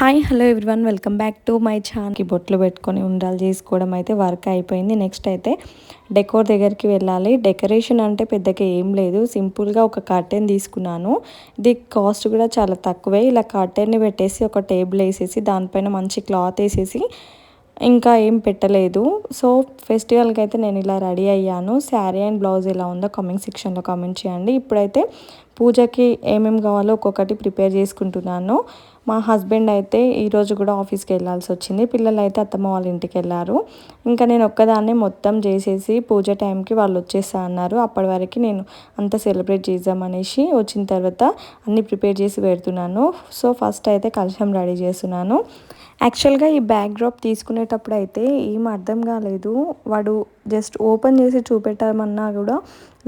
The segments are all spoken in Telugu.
Hi hello everyone. Welcome back to my ఛానల్కి బొట్లు పెట్టుకొని ఉండాలి చేసుకోవడం అయితే వర్క్ అయిపోయింది. నెక్స్ట్ అయితే డెకోర్ దగ్గరికి వెళ్ళాలి. డెకరేషన్ అంటే పెద్దగా ఏం లేదు. సింపుల్గా ఒక కర్టెన్ తీసుకున్నాను. ఇది కాస్ట్ కూడా చాలా తక్కువే. ఇలా కర్టెన్ని పెట్టేసి ఒక టేబుల్ వేసేసి దానిపైన మంచి క్లాత్ వేసేసి ఇంకా ఏం పెట్టలేదు. సో ఫెస్టివల్కి అయితే నేను ఇలా రెడీ అయ్యాను. శారీ అండ్ బ్లౌజ్ ఎలా ఉందో కమింగ్ సెక్షన్లో కామెంట్ చేయండి. ఇప్పుడైతే పూజకి ఏమేమి కావాలో ఒక్కొక్కటి ప్రిపేర్ చేసుకుంటున్నాను. మా హస్బెండ్ అయితే ఈరోజు కూడా ఆఫీస్కి వెళ్ళాల్సి వచ్చింది. పిల్లలు అయితే అత్తమ్మ వాళ్ళ ఇంటికి వెళ్ళారు. ఇంకా నేను ఒక్కదాన్నే మొత్తం చేసేసి పూజ టైంకి వాళ్ళు వచ్చేస్తా అన్నారు. అప్పటి వరకు నేను అంతా సెలబ్రేట్ చేద్దామనేసి వచ్చిన తర్వాత అన్నీ ప్రిపేర్ చేసి పెడుతున్నాను. సో ఫస్ట్ అయితే కలశం రెడీ చేస్తున్నాను. యాక్చువల్గా ఈ బ్యాక్ డ్రాప్ తీసుకునేటప్పుడు అయితే ఏం అర్థం కాలేదు. వాడు జస్ట్ ఓపెన్ చేసి చూపెట్టామన్నా కూడా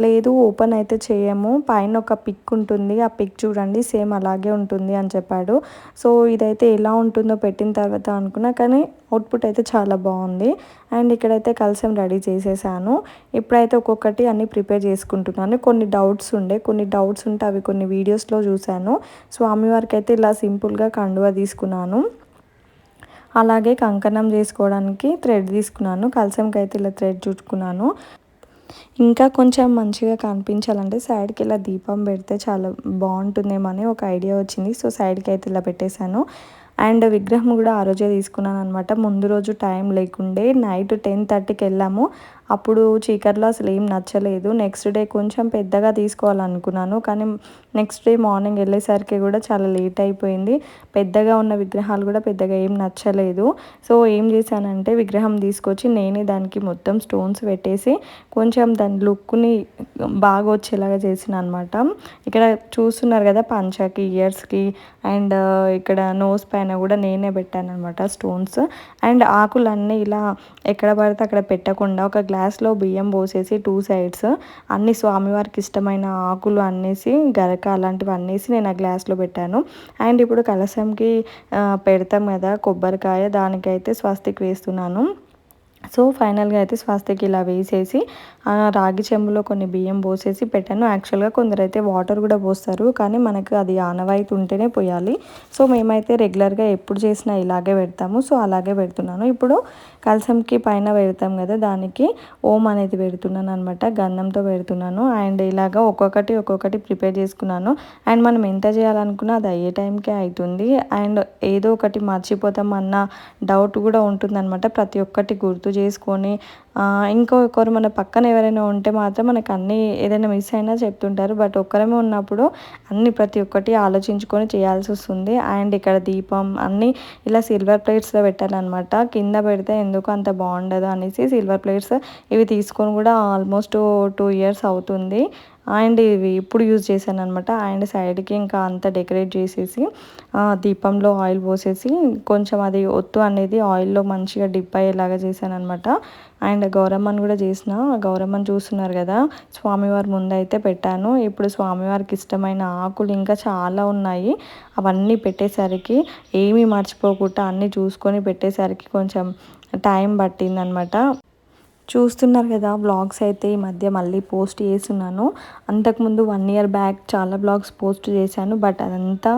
లేదు ఓపెన్ అయితే చేయము. పైన ఒక పిక్ ఉంటుంది. ఆ పిక్ చూడండి సేమ్ అలాగే ఉంటుంది అని చెప్పాడు. సో ఇదైతే ఎలా ఉంటుందో పెట్టిన తర్వాత అనుకున్నా కానీ అవుట్పుట్ అయితే చాలా బాగుంది. అండ్ ఇక్కడైతే కలసం రెడీ చేసేసాను. ఇప్పుడైతే ఒక్కొక్కటి అన్నీ ప్రిపేర్ చేసుకుంటున్నాను. కొన్ని డౌట్స్ ఉండే కొన్ని డౌట్స్ ఉంటే అవి కొన్ని వీడియోస్లో చూశాను. స్వామివారికి అయితే ఇలా సింపుల్గా కండువా తీసుకున్నాను. అలాగే కంకణం చేసుకోవడానికి థ్రెడ్ తీసుకున్నాను. కలసంకి అయితే ఇలా థ్రెడ్ చుట్టుకున్నాను. ఇంకా కొంచెం మంచిగా కనిపించాలంటే సైడ్కి ఇలా దీపం పెడితే చాలా బాగుంటుందేమో అని ఒక ఐడియా వచ్చింది. సో సైడ్కి అయితే ఇలా పెట్టేశాను. అండ్ విగ్రహం కూడా ఆ రోజే తీసుకున్నాను అనమాట ముందు రోజు టైం లేకుండే నైట్ టెన్ థర్టీకి వెళ్ళాము. అప్పుడు చీకట్లో అసలు ఏం నచ్చలేదు. నెక్స్ట్ డే కొంచెం పెద్దగా తీసుకోవాలనుకున్నాను. కానీ నెక్స్ట్ డే మార్నింగ్ వెళ్ళేసరికి కూడా చాలా లేట్ అయిపోయింది. పెద్దగా ఉన్న విగ్రహాలు కూడా పెద్దగా ఏం నచ్చలేదు. సో ఏం చేశానంటే విగ్రహం తీసుకొచ్చి నేనే దానికి మొత్తం స్టోన్స్ పెట్టేసి కొంచెం దాని లుక్ని బాగా వచ్చేలాగా చేసిన అనమాట ఇక్కడ చూస్తున్నారు కదా పంచకి ఇయర్స్కి అండ్ ఇక్కడ నోస్ పైన కూడా నేనే పెట్టాను అనమాట స్టోన్స్. అండ్ ఆకులన్నీ ఇలా ఎక్కడ పడితే అక్కడ పెట్టకుండా ఒక గ్లాస్లో బియ్యం పోసేసి టూ సైడ్స్ అన్ని స్వామివారికి ఇష్టమైన ఆకులు అన్నేసి గరక అలాంటివి అన్నేసి నేను ఆ గ్లాస్లో పెట్టాను. అండ్ ఇప్పుడు కలశంకి పెడతాం కదా కొబ్బరికాయ దానికైతే స్వస్తికి వేస్తున్నాను. సో ఫైనల్గా అయితే స్వాస్తికి ఇలా వేసేసి రాగి చెంబులో కొన్ని బియ్యం పోసేసి పెట్టాను. యాక్చువల్గా కొందరైతే వాటర్ కూడా పోస్తారు కానీ మనకు అది ఆనవాయితీ ఉంటేనే పోయాలి. సో మేమైతే రెగ్యులర్గా ఎప్పుడు చేసినా ఇలాగే పెడతాము. సో అలాగే పెడుతున్నాను. ఇప్పుడు కలసంకి పైన పెడతాం కదా దానికి ఓం అనేది పెడుతున్నాను అనమాట గంధంతో పెడుతున్నాను. అండ్ ఇలాగా ఒక్కొక్కటి ఒక్కొక్కటి ప్రిపేర్ చేసుకున్నాను. అండ్ మనం ఎంత చేయాలనుకున్నా అది అయ్యే టైంకే అవుతుంది అండ్ ఏదో ఒకటి మర్చిపోతాం అన్న డౌట్ కూడా ఉంటుందన్నమాట ప్రతి ఒక్కటి గుర్తు చేసుకొని ఇంకొకరు మన పక్కన ఎవరైనా ఉంటే మాత్రం మనకు అన్నీ ఏదైనా మిస్ అయినా చెప్తుంటారు. బట్ ఒక్కరమే ఉన్నప్పుడు అన్ని ప్రతి ఒక్కటి ఆలోచించుకొని చేయాల్సి వస్తుంది. అండ్ ఇక్కడ దీపం అన్నీ ఇలా సిల్వర్ ప్లేట్స్లో పెట్టాలన్నమాట. కింద పెడితే ఎందుకు అంత బాగుండదు అనేసి సిల్వర్ ప్లేట్స్ ఇవి తీసుకొని కూడా ఆల్మోస్ట్ టూ ఇయర్స్ అవుతుంది. అండ్ ఇవి ఇప్పుడు యూజ్ చేశాను అనమాట అండ్ సైడ్కి ఇంకా అంతా డెకరేట్ చేసేసి దీపంలో ఆయిల్ పోసేసి కొంచెం అది ఒత్తు అనేది ఆయిల్లో మంచిగా డిప్ అయ్యేలాగా చేశాను అనమాట అండ్ గౌరమ్మని కూడా చేసిన. గౌరమ్మని చూస్తున్నారు కదా స్వామివారి ముందు అయితే పెట్టాను. ఇప్పుడు స్వామివారికి ఇష్టమైన ఆకులు ఇంకా చాలా ఉన్నాయి. అవన్నీ పెట్టేసరికి ఏమీ మర్చిపోకుండా అన్నీ చూసుకొని పెట్టేసరికి కొంచెం టైం పట్టిందనమాట చూస్తున్నారు కదా బ్లాగ్స్ అయితే ఈ మధ్య మళ్ళీ పోస్ట్ చేస్తున్నాను. అంతకుముందు వన్ ఇయర్ బ్యాక్ చాలా బ్లాగ్స్ పోస్ట్ చేశాను బట్ అదంతా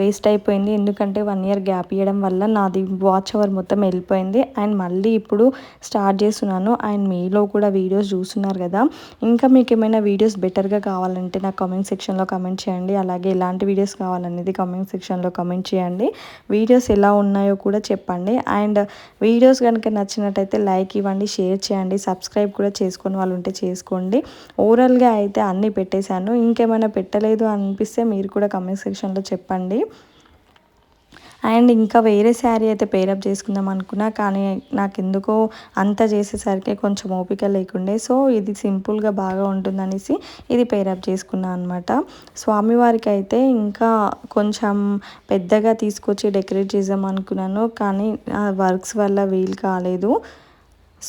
వేస్ట్ అయిపోయింది. ఎందుకంటే వన్ ఇయర్ గ్యాప్ ఇవ్వడం వల్ల నాది వాచ్ అవర్ మొత్తం వెళ్ళిపోయింది. అండ్ మళ్ళీ ఇప్పుడు స్టార్ట్ చేస్తున్నాను. అండ్ మీలో కూడా వీడియోస్ చూస్తున్నారు కదా. ఇంకా మీకు ఏమైనా వీడియోస్ బెటర్గా కావాలంటే నాకు కామెంట్ సెక్షన్లో కమెంట్ చేయండి. అలాగే ఎలాంటి వీడియోస్ కావాలనేది కామెంట్ సెక్షన్లో కమెంట్ చేయండి. వీడియోస్ ఎలా ఉన్నాయో కూడా చెప్పండి. అండ్ వీడియోస్ కనుక నచ్చినట్టయితే లైక్ ఇవ్వండి షేర్ చేయండి. చేసుకోండి సబ్స్క్రైబ్ కూడా చేసుకొని వాళ్ళు ఉంటే చేసుకోండి. ఓవరాల్గా అయితే అన్నీ పెట్టేశాను. ఇంకేమైనా పెట్టలేదు అనిపిస్తే మీరు కూడా కమెంట్ సెక్షన్లో చెప్పండి. అండ్ ఇంకా వేరే శారీ అయితే పేరప్ చేసుకుందాం అనుకున్నా కానీ నాకు ఎందుకో అంత చేసేసరికి కొంచెం ఓపిక లేకుండే. సో ఇది సింపుల్గా బాగా ఉంటుందనేసి ఇది పేరప్ చేసుకున్నా అనమాట స్వామివారికి అయితే ఇంకా కొంచెం పెద్దగా తీసుకొచ్చి డెకరేట్ చేద్దాం అనుకున్నాను కానీ వర్క్స్ వల్ల వీలు కాలేదు.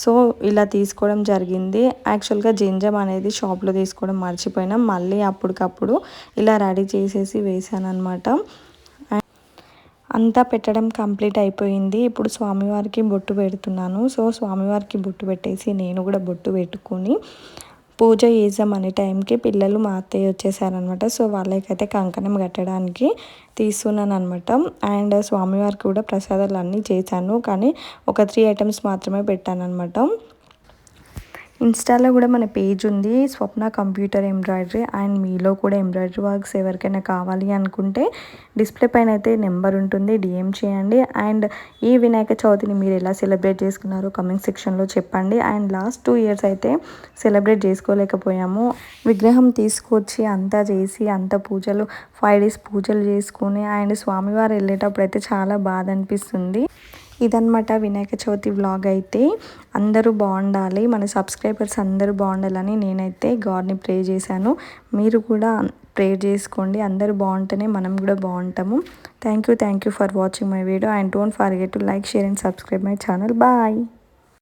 సో ఇలా తీసుకోవడం జరిగింది. యాక్చువల్గా జింజం అనేది షాప్లో తీసుకోవడం మర్చిపోయినాం మళ్ళీ అప్పటికప్పుడు ఇలా రెడీ చేసేసి వేసాను అనమాట అంతా పెట్టడం కంప్లీట్ అయిపోయింది. ఇప్పుడు స్వామివారికి బొట్టు పెడుతున్నాను. సో స్వామివారికి బొట్టు పెట్టేసి నేను కూడా బొట్టు పెట్టుకొని పూజ చేద్దాం అనే టైంకి పిల్లలు మా అత్తయ్య వచ్చేసారనమాట సో వాళ్ళకైతే కంకణం కట్టడానికి తీస్తున్నాను అనమాట అండ్ స్వామివారికి కూడా ప్రసాదాలు అన్నీ చేశాను. కానీ ఒక త్రీ ఐటమ్స్ మాత్రమే పెట్టాను అనమాట ఇన్స్టాలో కూడా మన పేజ్ ఉంది స్వప్న కంప్యూటర్ ఎంబ్రాయిడరీ. అండ్ మీలో కూడా ఎంబ్రాయిడరీ వర్క్స్ ఎవరికైనా కావాలి అనుకుంటే డిస్ప్లే పైన అయితే నెంబర్ ఉంటుంది డిఎం చేయండి. అండ్ ఈ వినాయక చవితిని మీరు ఎలా సెలబ్రేట్ చేసుకున్నారో కమెంట్ సెక్షన్లో చెప్పండి. అండ్ లాస్ట్ టూ ఇయర్స్ అయితే సెలబ్రేట్ చేసుకోలేకపోయాము. విగ్రహం తీసుకొచ్చి అంతా చేసి అంత పూజలు ఫైవ్ డేస్ పూజలు చేసుకుని అండ్ స్వామివారు వెళ్ళేటప్పుడు అయితే చాలా బాధ అనిపిస్తుంది. ఇదనమాట వినాయక చవితి వ్లాగ్ అయితే. అందరూ బాగుండాలి. మన సబ్స్క్రైబర్స్ అందరూ బాగుండాలని నేనైతే గాడ్ని ప్రే చేశాను. మీరు కూడా ప్రే చేసుకోండి. అందరూ బాగుంటేనే మనం కూడా బాగుంటాము. Thank you thank you for watching my video and don't forget to like share and subscribe my channel bye